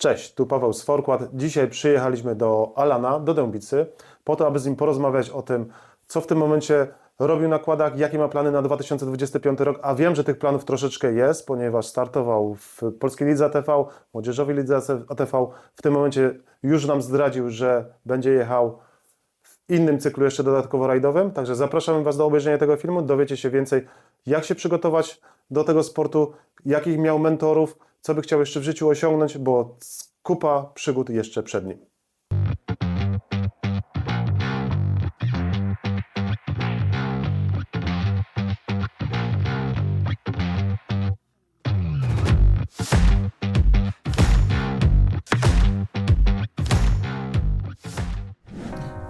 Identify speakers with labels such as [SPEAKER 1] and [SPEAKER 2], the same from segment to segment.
[SPEAKER 1] Cześć, tu Paweł z Forkład. Dzisiaj przyjechaliśmy do Alana, do Dębicy, po to, aby z nim porozmawiać o tym, co w tym momencie robił na kładach, jakie ma plany na 2025 rok, a wiem, że tych planów troszeczkę jest, ponieważ startował w Polskiej Lidze ATV, Młodzieżowej Lidze ATV. W tym momencie już nam zdradził, że będzie jechał w innym cyklu jeszcze dodatkowo rajdowym, także zapraszamy Was do obejrzenia tego filmu, dowiecie się więcej, jak się przygotować do tego sportu, jakich miał mentorów, co by chciał jeszcze w życiu osiągnąć, bo kupa przygód jeszcze przed nim.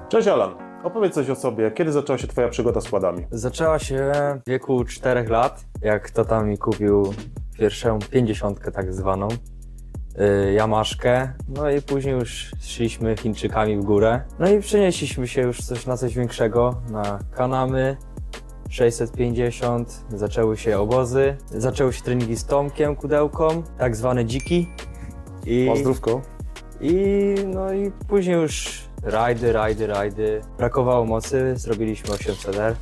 [SPEAKER 1] Cześć Alan, opowiedz coś o sobie. Kiedy zaczęła się Twoja przygoda z kładami?
[SPEAKER 2] Zaczęła się w wieku 4 lat, jak tata mi kupił pierwszą pięćdziesiątkę tak zwaną, yy, Jamaszkę, no i później już szliśmy Chińczykami w górę. No i przenieśliśmy się już coś na coś większego, na Kanamy 650, zaczęły się obozy, zaczęły się treningi z Tomkiem Kudełką, tak zwane dziki. I,
[SPEAKER 1] Pozdrówko.
[SPEAKER 2] i no i później już rajdy, rajdy, rajdy. Brakowało mocy, zrobiliśmy 800R.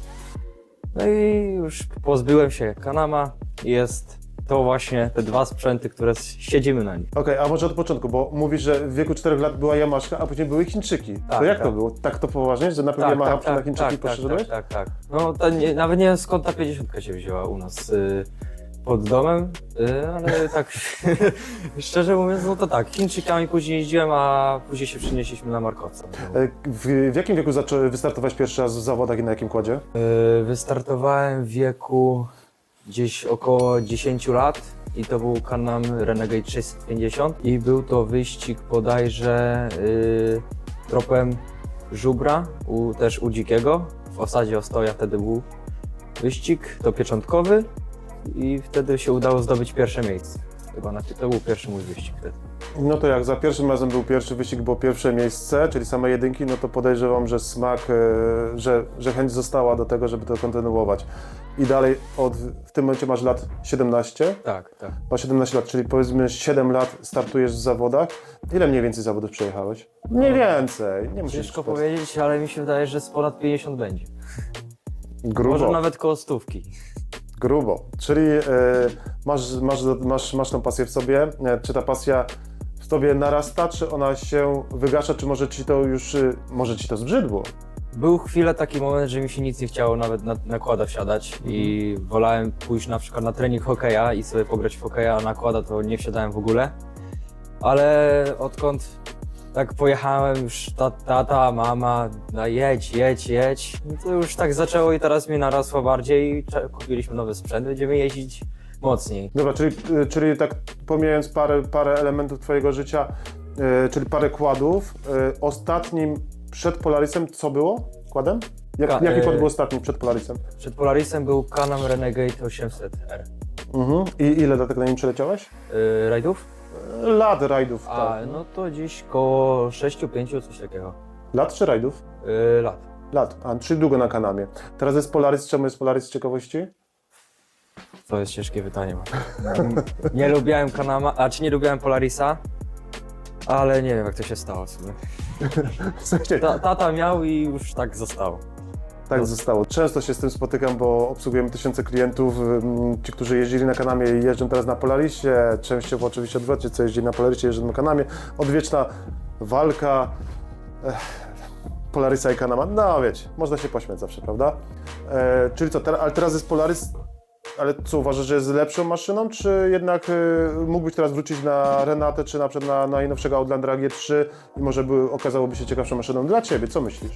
[SPEAKER 2] No i już pozbyłem się Kanama jest to właśnie te dwa sprzęty, które siedzimy na nich.
[SPEAKER 1] Okej, a może od początku, bo mówisz, że w wieku 4 lat była Yamaszka, a później były Chińczyki. to
[SPEAKER 2] Tak,
[SPEAKER 1] jak to
[SPEAKER 2] tak.
[SPEAKER 1] było? Tak to poważnie, że najpierw Yamaha, tak, na Chińczyki
[SPEAKER 2] tak,
[SPEAKER 1] poszedłeś?
[SPEAKER 2] tak, tak, tak. No to nie, nawet nie wiem skąd ta 50 się wzięła u nas y, pod domem, y, ale tak szczerze mówiąc, no to tak, Chińczykami później jeździłem, a później się przenieśliśmy na Markowca.
[SPEAKER 1] E, W, w jakim wieku zacząłeś wystartować pierwszy raz w zawodach i na jakim kładzie?
[SPEAKER 2] Y, Wystartowałem w wieku gdzieś około 10 lat i to był Canam Renegade 650 i był to wyścig bodajże y, tropem żubra, u, też u dzikiego. W osadzie Ostoja wtedy był wyścig, to pieczątkowy i wtedy się udało zdobyć pierwsze miejsce. Chyba na, to był pierwszy mój wyścig wtedy.
[SPEAKER 1] No to jak za pierwszym razem był pierwszy wyścig, było pierwsze miejsce, czyli same jedynki, no to podejrzewam, że smak, e, że, że chęć została do tego, żeby to kontynuować. I dalej od, w tym momencie masz lat 17,
[SPEAKER 2] Tak, tak.
[SPEAKER 1] masz 17 lat, czyli powiedzmy 7 lat startujesz w zawodach. Ile mniej więcej zawodów przejechałeś? Mniej więcej, nie musisz
[SPEAKER 2] Ciężko powiedzieć, ale mi się wydaje, że z ponad 50 będzie.
[SPEAKER 1] Grubo.
[SPEAKER 2] Może nawet koło stówki.
[SPEAKER 1] Grubo. Czyli e, masz, masz, masz, masz tą pasję w sobie. E, czy ta pasja tobie narasta, czy ona się wygasza, czy może ci to już, e, może ci to zbrzydło?
[SPEAKER 2] Był chwilę taki moment, że mi się nic nie chciało nawet na nakłada wsiadać i wolałem pójść na przykład na trening hokeja i sobie pograć w hokeja, a nakłada to nie wsiadałem w ogóle. Ale odkąd tak pojechałem już ta, tata, mama, no jedź, jedź, jedź, no to już tak zaczęło i teraz mnie narasło bardziej kupiliśmy nowy sprzęt, będziemy jeździć mocniej.
[SPEAKER 1] Dobra, czyli, e, czyli tak pomijając parę, parę elementów twojego życia, e, czyli parę kładów, e, ostatnim przed Polarisem co było kładem? Jak,
[SPEAKER 2] Ka-
[SPEAKER 1] jaki kład był ostatni przed Polarisem?
[SPEAKER 2] Przed Polarisem był Canam Renegade 800R.
[SPEAKER 1] Mhm. I ile do tego na nim przeleciałeś?
[SPEAKER 2] Yy, rajdów?
[SPEAKER 1] E, Lat rajdów,
[SPEAKER 2] A,
[SPEAKER 1] tak.
[SPEAKER 2] no to gdzieś koło 6-5, coś takiego.
[SPEAKER 1] Lat czy rajdów?
[SPEAKER 2] Yy, lat.
[SPEAKER 1] Lat, a czyli długo na kanamie. Teraz jest Polaris, czemu jest Polaris z ciekawości?
[SPEAKER 2] To jest ciężkie pytanie. mam. Nie lubiałem Kanama, a czy nie lubiałem Polarisa, ale nie wiem jak to się stało w sumie. Ta, tata miał i już tak zostało.
[SPEAKER 1] Tak zostało. Często się z tym spotykam, bo obsługujemy tysiące klientów. Ym, Ci, którzy jeździli na Kanamie jeżdżą teraz na Polarisie. Częściowo oczywiście odwrotnie, co jeździli na Polarisie jeżdżą na Kanamie. Odwieczna walka Ech, Polarisa i Kanama. No wiecie, można się pośmiać zawsze, prawda? E, czyli co, teraz, ale teraz jest Polaris, ale co uważasz, że jest lepszą maszyną, czy jednak y, mógłbyś teraz wrócić na Renatę, czy na przykład na najnowszego Outlandera G3 i może by okazałoby się ciekawszą maszyną dla Ciebie? Co myślisz?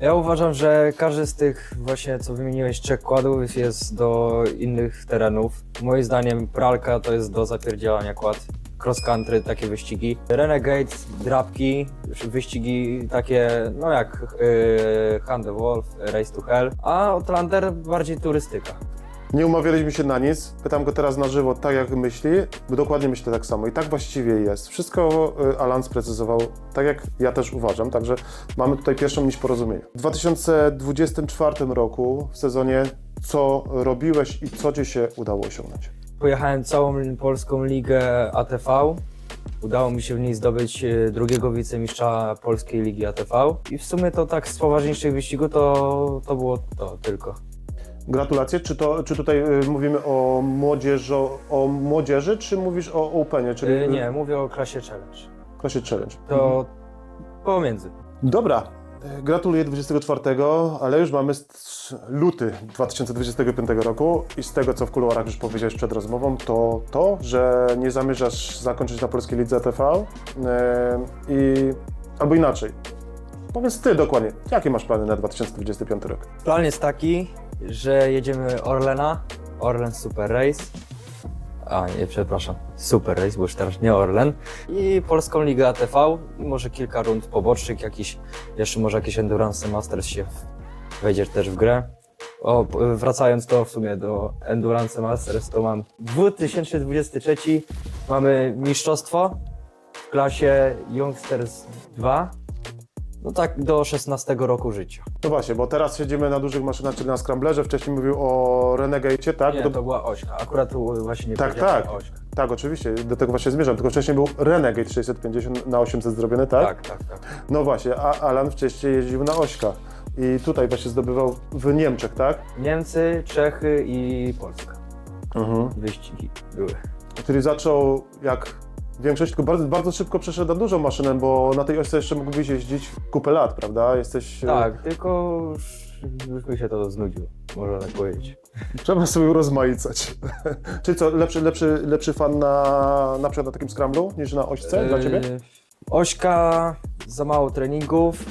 [SPEAKER 2] Ja uważam, że każdy z tych właśnie co wymieniłeś trzech kładów jest do innych terenów. Moim zdaniem pralka to jest do zapierdzielania kład. Cross country, takie wyścigi. Renegade, drapki, wyścigi takie, no jak yy, Hunt the Wolf, Race to Hell, a Outlander bardziej turystyka.
[SPEAKER 1] Nie umawialiśmy się na nic. Pytam go teraz na żywo, tak jak myśli, bo dokładnie myślę tak samo. I tak właściwie jest. Wszystko y, Alan sprecyzował, tak jak ja też uważam. Także mamy tutaj pierwszą nić porozumienia. W 2024 roku, w sezonie, co robiłeś i co ci się udało osiągnąć?
[SPEAKER 2] Pojechałem całą polską ligę ATV Udało mi się w niej zdobyć e, drugiego wicemistrza Polskiej Ligi ATV i w sumie to tak z poważniejszych wyścigów to, to było to tylko.
[SPEAKER 1] Gratulacje. Czy, to, czy tutaj y, mówimy o, młodzieżo, o młodzieży, czy mówisz o Openie, czyli
[SPEAKER 2] E, Nie, mówię o klasie challenge.
[SPEAKER 1] klasie challenge?
[SPEAKER 2] To pomiędzy.
[SPEAKER 1] Dobra, gratuluję 24, ale już mamy luty 2025 roku i z tego, co w kuluarach już powiedziałeś przed rozmową, to to, że nie zamierzasz zakończyć na Polskiej Lidze ATV e, i albo inaczej. Powiedz Ty dokładnie, jakie masz plany na 2025 rok?
[SPEAKER 2] Plan jest taki, że jedziemy Orlena, Orlen Super Race. A, nie, przepraszam, Super Race, bo już teraz nie Orlen. I Polską Ligę ATV i może kilka rund pobocznych, jakiś, jeszcze może jakieś Endurance Masters się wejdzie też w grę. O, wracając to w sumie do Endurance Masters, to mam 2023, mamy mistrzostwo w klasie Youngsters 2, no tak do 16 roku życia.
[SPEAKER 1] No właśnie, bo teraz siedzimy na dużych maszynach, czyli na Scramblerze, wcześniej mówił o Renegade'cie, tak?
[SPEAKER 2] Nie,
[SPEAKER 1] Do-
[SPEAKER 2] to była Ośka. Akurat tu właśnie nie
[SPEAKER 1] Tak,
[SPEAKER 2] powiedziałem,
[SPEAKER 1] tak.
[SPEAKER 2] Ośka.
[SPEAKER 1] Tak, oczywiście, do tego właśnie zmierzam, tylko wcześniej był Renegade 650 na 800 zrobiony, tak?
[SPEAKER 2] Tak, tak, tak.
[SPEAKER 1] No właśnie, a Alan wcześniej jeździł na Ośkach i tutaj właśnie zdobywał w Niemczech, tak?
[SPEAKER 2] Niemcy, Czechy i Polska.
[SPEAKER 1] Mhm.
[SPEAKER 2] Wyścigi były.
[SPEAKER 1] Który zaczął jak większość, tylko bardzo, bardzo szybko przeszedł na dużą maszynę, bo na tej ośce jeszcze mógłbyś jeździć kupę lat, prawda? Jesteś... e,
[SPEAKER 2] Tak, tylko już, już mi się to znudziło, można tak powiedzieć.
[SPEAKER 1] Trzeba sobie urozmaicać. Czyli co, lepszy, lepszy, lepszy fan na, na przykład na takim scramblu niż na ośce dla Ciebie?
[SPEAKER 2] Yy, Ośka, za mało treningów,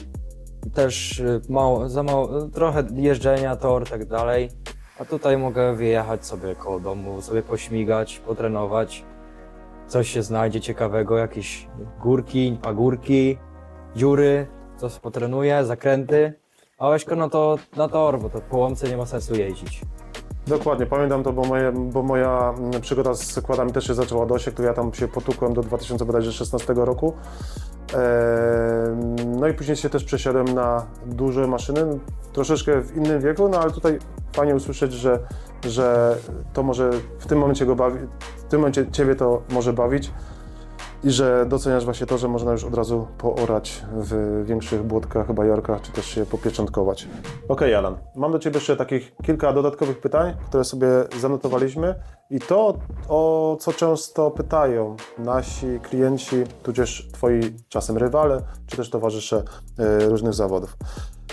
[SPEAKER 2] też yy, mało, za mało, trochę jeżdżenia, tor, tak dalej. A tutaj mogę wyjechać sobie koło domu, sobie pośmigać, potrenować. Coś się znajdzie ciekawego, jakieś górki, pagórki, dziury, coś potrenuję, zakręty. A Ośko, no to na tor, bo to po łące nie ma sensu jeździć.
[SPEAKER 1] Dokładnie, pamiętam to, bo, moje, bo moja mm, przygoda z składami też się zaczęła od Osiek, to ja tam się potukłem do 2016 roku. Eee, No i później się też przesiadłem na duże maszyny, troszeczkę w innym wieku, no ale tutaj fajnie usłyszeć, że, że to może w tym momencie go bawi, w tym momencie Ciebie to może bawić i że doceniasz właśnie to, że można już od razu poorać w większych błotkach, bajorkach, czy też się popieczątkować. Okej, Alan, mam do Ciebie jeszcze takich kilka dodatkowych pytań, które sobie zanotowaliśmy i to, o co często pytają nasi klienci, tudzież Twoi czasem rywale, czy też towarzysze e, różnych zawodów.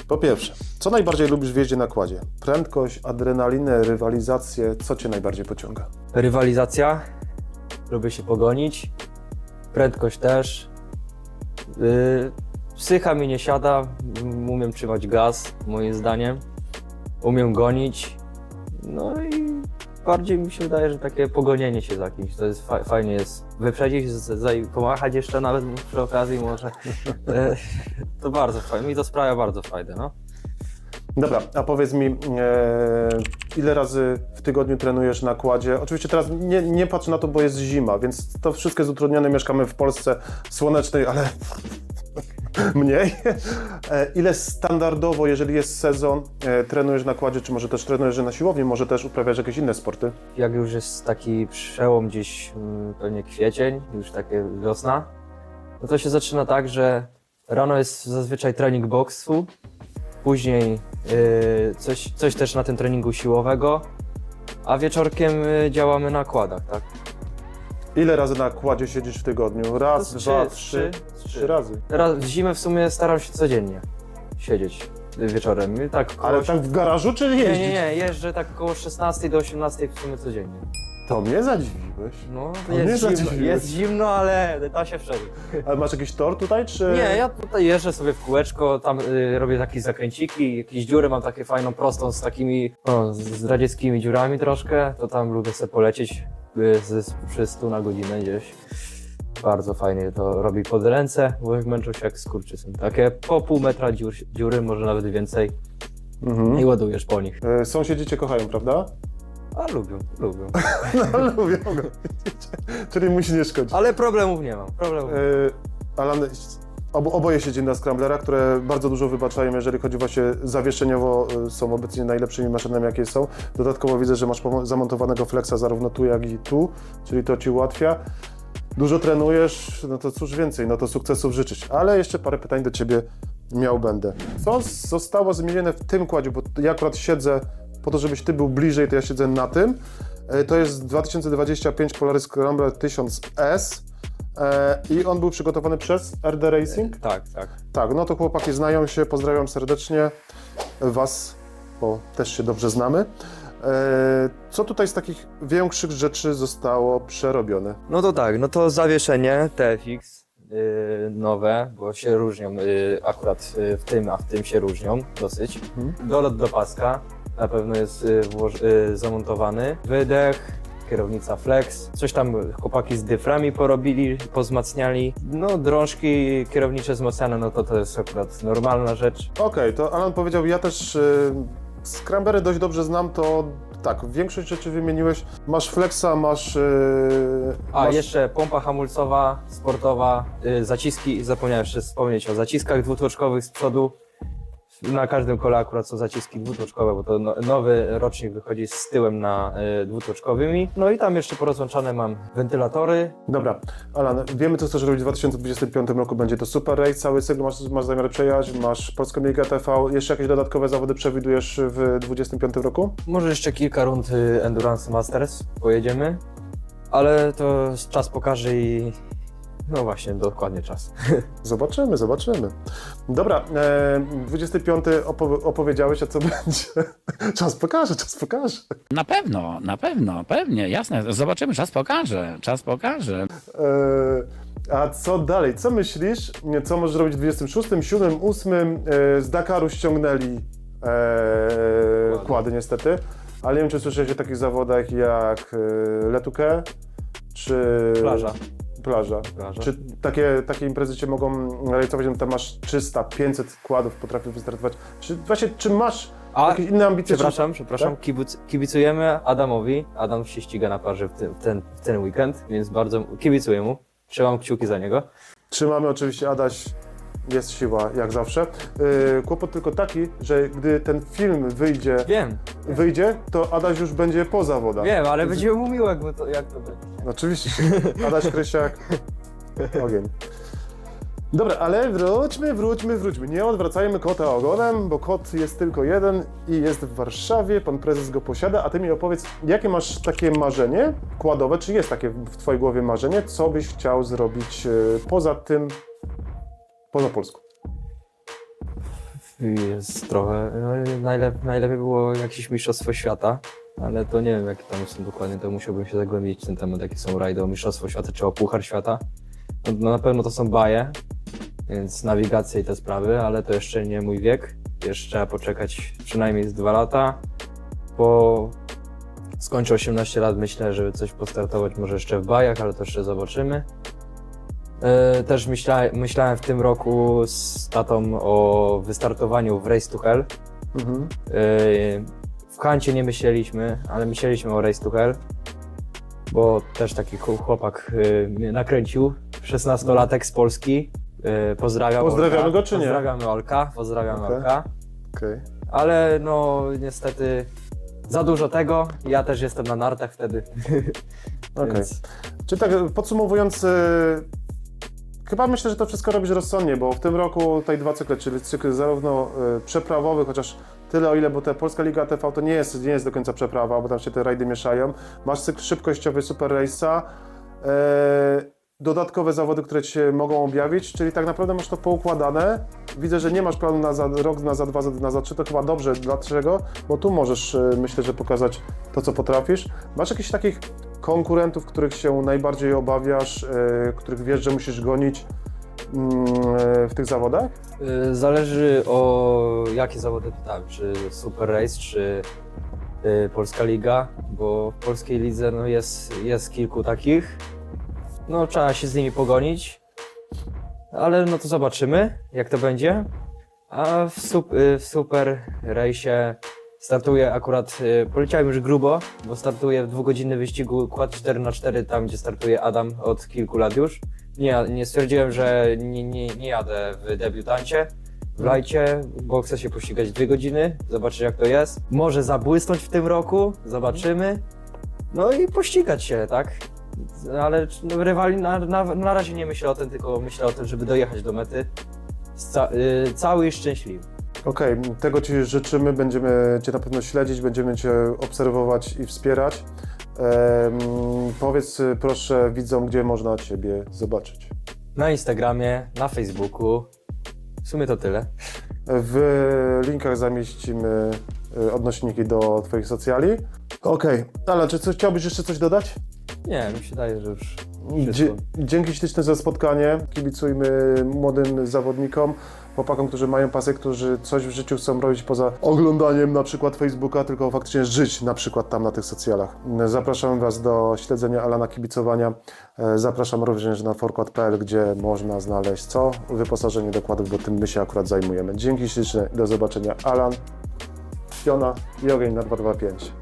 [SPEAKER 1] Po pierwsze, co najbardziej lubisz w jeździe na kładzie? Prędkość, adrenalinę, rywalizację, co Cię najbardziej pociąga?
[SPEAKER 2] Rywalizacja, lubię się pogonić, prędkość też. Yy, psycha mi nie siada, umiem trzymać gaz, moim zdaniem. Umiem gonić. No i bardziej mi się wydaje, że takie pogonienie się za kimś, to jest fa- fajnie jest wyprzedzić, pomachać jeszcze nawet przy okazji może. Yy, to bardzo fajnie, mi to sprawia bardzo fajdę, no.
[SPEAKER 1] Dobra, a powiedz mi, e, ile razy w tygodniu trenujesz na kładzie? Oczywiście teraz nie, nie patrz na to, bo jest zima, więc to wszystko jest utrudnione. Mieszkamy w Polsce słonecznej, ale mniej. E, ile standardowo, jeżeli jest sezon, e, trenujesz na kładzie, czy może też trenujesz na siłowni, może też uprawiasz jakieś inne sporty?
[SPEAKER 2] jak już jest taki przełom gdzieś mm, pewnie kwiecień, już takie wiosna, no to się zaczyna tak, że rano jest zazwyczaj trening boksu, później y, coś, coś też na tym treningu siłowego, a wieczorkiem y, działamy na kładach, tak?
[SPEAKER 1] Ile razy na kładzie siedzisz w tygodniu? Raz,
[SPEAKER 2] To z
[SPEAKER 1] dwa,
[SPEAKER 2] trzy,
[SPEAKER 1] trzy,
[SPEAKER 2] trzy,
[SPEAKER 1] razy.
[SPEAKER 2] Teraz w zimę w sumie staram się codziennie siedzieć y, wieczorem. I tak koło
[SPEAKER 1] Ale tak w garażu, czy
[SPEAKER 2] Nie,
[SPEAKER 1] jeździć?
[SPEAKER 2] nie, nie, jeżdżę tak około 16 do 18 w sumie codziennie.
[SPEAKER 1] To mnie zadziwiłeś.
[SPEAKER 2] No,
[SPEAKER 1] A mnie
[SPEAKER 2] jest zimno,
[SPEAKER 1] zadziwiłeś.
[SPEAKER 2] jest zimno, ale da się przeżyć.
[SPEAKER 1] Ale masz jakiś tor tutaj, czy...
[SPEAKER 2] Nie, ja tutaj jeżdżę sobie w kółeczko, tam y, robię takie zakręciki, jakieś dziury mam takie fajną, prostą z takimi, no, z, z radzieckimi dziurami troszkę, to tam lubię sobie polecieć z, z, przy 100 na godzinę gdzieś. Bardzo fajnie to robi pod ręce, bo jak męczą się jak skurczysyn. Takie po pół metra dziur, dziury, może nawet więcej
[SPEAKER 1] Mhm.
[SPEAKER 2] i ładujesz po nich.
[SPEAKER 1] E, Sąsiedzi cię kochają, prawda?
[SPEAKER 2] A lubią, lubią.
[SPEAKER 1] No lubią go. Czyli musi nie szkodzić.
[SPEAKER 2] Ale problemów nie mam, problemów.
[SPEAKER 1] E, Alan, obo, oboje siedzimy na Scramblera, które bardzo dużo wybaczają, jeżeli chodzi właśnie zawieszeniowo, e, są obecnie najlepszymi maszynami, jakie są. Dodatkowo widzę, że masz zamontowanego flexa zarówno tu, jak i tu, czyli to Ci ułatwia. dużo trenujesz, no to cóż więcej, no to sukcesów życzyć. Ale jeszcze parę pytań do Ciebie miał będę. Co zostało zmienione w tym kładzie, bo ja akurat siedzę, po to żebyś Ty był bliżej, to ja siedzę na tym. E, To jest 2025 Polaris Scrambler 1000S e, i on był przygotowany przez RD Racing?
[SPEAKER 2] Tak, tak.
[SPEAKER 1] Tak, no to chłopaki znają się, pozdrawiam serdecznie Was, bo też się dobrze znamy. E, Co tutaj z takich większych rzeczy zostało przerobione?
[SPEAKER 2] No to tak, no to zawieszenie TFX yy, nowe, bo się różnią yy, akurat yy, w tym, a w tym się różnią dosyć. Dolot do paska na pewno jest yy, włoż- yy, zamontowany. Wydech, kierownica flex, coś tam chłopaki z dyframi porobili, pozmacniali. No drążki kierownicze wzmacniane, no to to jest akurat normalna rzecz.
[SPEAKER 1] Okej, to Alan powiedział, ja też y, Scrambery dość dobrze znam, to tak, większość rzeczy wymieniłeś. Masz flexa, masz... y,
[SPEAKER 2] A,
[SPEAKER 1] masz...
[SPEAKER 2] jeszcze pompa hamulcowa, sportowa, y, zaciski, zapomniałem jeszcze wspomnieć o zaciskach dwutłoczkowych z przodu. Na każdym kole akurat są zaciski dwutłoczkowe, bo to no, nowy rocznik wychodzi z tyłem na y, dwutłoczkowymi. No i tam jeszcze porozłączane mam wentylatory.
[SPEAKER 1] Dobra, Alan, wiemy co chcesz robić w 2025 roku, będzie to Super Race, cały cykl masz, masz zamiar przejechać, masz Polską Ligę TV, jeszcze jakieś dodatkowe zawody przewidujesz w 2025 roku?
[SPEAKER 2] Może jeszcze kilka rund y, Endurance Masters pojedziemy, ale to czas pokaże i no właśnie, dokładnie czas.
[SPEAKER 1] Zobaczymy, zobaczymy. Dobra, e, 25 opow- opowiedziałeś, a co będzie? Czas pokaże, czas pokaże.
[SPEAKER 3] Na pewno, na pewno, pewnie, jasne. Zobaczymy, czas pokaże, czas pokaże.
[SPEAKER 1] E, a co dalej? Co myślisz? Co możesz robić w 26, 7, 8? E, z Dakaru ściągnęli e,
[SPEAKER 2] Kłady.
[SPEAKER 1] kłady niestety, ale nie wiem, czy słyszałeś o takich zawodach jak e, Letuke, czy...
[SPEAKER 2] Plaża.
[SPEAKER 1] Plaża.
[SPEAKER 2] Plaża.
[SPEAKER 1] Czy takie, takie imprezy cię mogą realizować, tam masz 300, 500 kładów, potrafisz wystartować. Czy właśnie, czy masz
[SPEAKER 2] A,
[SPEAKER 1] jakieś inne ambicje?
[SPEAKER 2] Przepraszam, przepraszam,
[SPEAKER 1] Tak?
[SPEAKER 2] kibicujemy Adamowi. Adam się ściga na plaży w, ten- w, ten, w ten weekend, więc bardzo kibicuję mu. Trzymam kciuki za niego.
[SPEAKER 1] Trzymamy oczywiście, Adaś, jest siła jak zawsze. Yy, kłopot tylko taki, że gdy ten film wyjdzie,
[SPEAKER 2] Wiem,
[SPEAKER 1] wyjdzie, to Adaś już będzie po zawodach.
[SPEAKER 2] wiem, ale będziemy mu miło, jakby to, jak to będzie.
[SPEAKER 1] Oczywiście. Adaś Krysiak, ogień. Dobra, ale wróćmy, wróćmy, wróćmy. Nie odwracajmy kota ogonem, bo kot jest tylko jeden i jest w Warszawie, pan prezes go posiada, a ty mi opowiedz, jakie masz takie marzenie kładowe, czy jest takie w twojej głowie marzenie, co byś chciał zrobić e, poza tym, poza Polską?
[SPEAKER 2] Jest trochę, no, najlep, najlepiej było jakieś mistrzostwo świata, ale to nie wiem jakie tam są dokładnie, to musiałbym się zagłębić w ten temat, jakie są rajdy o mistrzostwo świata czy o puchar świata. No, no na pewno to są baje, więc nawigacja i te sprawy, ale to jeszcze nie mój wiek. Jeszcze trzeba poczekać przynajmniej z dwa lata. Po skończę 18 lat, myślę, żeby coś postartować może jeszcze w bajach, ale to jeszcze zobaczymy. E, Też myśla, myślałem w tym roku z tatą o wystartowaniu w Race to Hell.
[SPEAKER 1] Mhm.
[SPEAKER 2] E, W Kancie nie myśleliśmy, ale myśleliśmy o Race to Hell, bo też taki chł- chłopak e, mnie nakręcił, 16-latek z Polski. Pozdrawiam
[SPEAKER 1] Pozdrawiamy
[SPEAKER 2] Olka.
[SPEAKER 1] go, czy nie?
[SPEAKER 2] Pozdrawiamy Olka, pozdrawiam
[SPEAKER 1] Okej.
[SPEAKER 2] Olka.
[SPEAKER 1] Okej.
[SPEAKER 2] Ale no niestety za dużo tego, ja też jestem na nartach wtedy.
[SPEAKER 1] Okej.
[SPEAKER 2] Więc-
[SPEAKER 1] Czy tak podsumowując, chyba myślę, że to wszystko robisz rozsądnie, bo w tym roku tutaj dwa cykle, czyli cykl zarówno e, przeprawowy, chociaż tyle o ile, bo ta Polska Liga TV to nie jest, nie jest do końca przeprawa, bo tam się te rajdy mieszają. Masz cykl szybkościowy Super Race'a, e, dodatkowe zawody, które ci się mogą objawić, czyli tak naprawdę masz to poukładane. Widzę, że nie masz planu na za rok, na za dwa, na za trzy, to chyba dobrze. Dlaczego? Bo tu możesz, e, myślę, że pokazać to, co potrafisz. Masz jakichś takich konkurentów, których się najbardziej obawiasz, e, których wiesz, że musisz gonić mm, e, w tych zawodach?
[SPEAKER 2] Y, Zależy o jakie zawody pytałem, czy Super Race, czy Polska Liga, bo w Polskiej Lidze no, jest, jest kilku takich. No trzeba się z nimi pogonić, ale no to zobaczymy jak to będzie. A w, sup, w Super Race startuję akurat, y, poleciałem już grubo, bo startuję w dwugodzinnym wyścigu Quad 4x4, tam gdzie startuje Adam od kilku lat już. Nie, nie stwierdziłem, że nie, nie, nie jadę w debiutancie, w lajcie, bo chcę się pościgać dwie godziny, zobaczyć jak to jest. Może zabłysnąć w tym roku, zobaczymy. No i pościgać się, tak? Ale no, rywali na, na, na razie nie myślę o tym, tylko myślę o tym, żeby dojechać do mety. Ca, y, cały i szczęśliwy.
[SPEAKER 1] Okej, tego Ci życzymy, będziemy Cię na pewno śledzić, będziemy Cię obserwować i wspierać. Em, powiedz proszę widzom, gdzie można Ciebie zobaczyć.
[SPEAKER 2] Na Instagramie, na Facebooku. W sumie to tyle.
[SPEAKER 1] W linkach zamieścimy y, odnośniki do Twoich socjali. Okej, ale czy coś, chciałbyś jeszcze coś dodać?
[SPEAKER 2] Nie, mi się wydaje, że już.
[SPEAKER 1] Dzięki śliczne za spotkanie. Kibicujmy młodym zawodnikom, chłopakom, którzy mają pasję, którzy coś w życiu chcą robić poza oglądaniem na przykład Facebooka, tylko faktycznie żyć na przykład tam na tych socjalach. Zapraszam Was do śledzenia Alana Kibicowania. E, Zapraszam również na forkład.pl, gdzie można znaleźć co? Wyposażenie dokładów, bo tym my się akurat zajmujemy. Dzięki śliczne, do zobaczenia. Alan, Fiona i ogień na 225.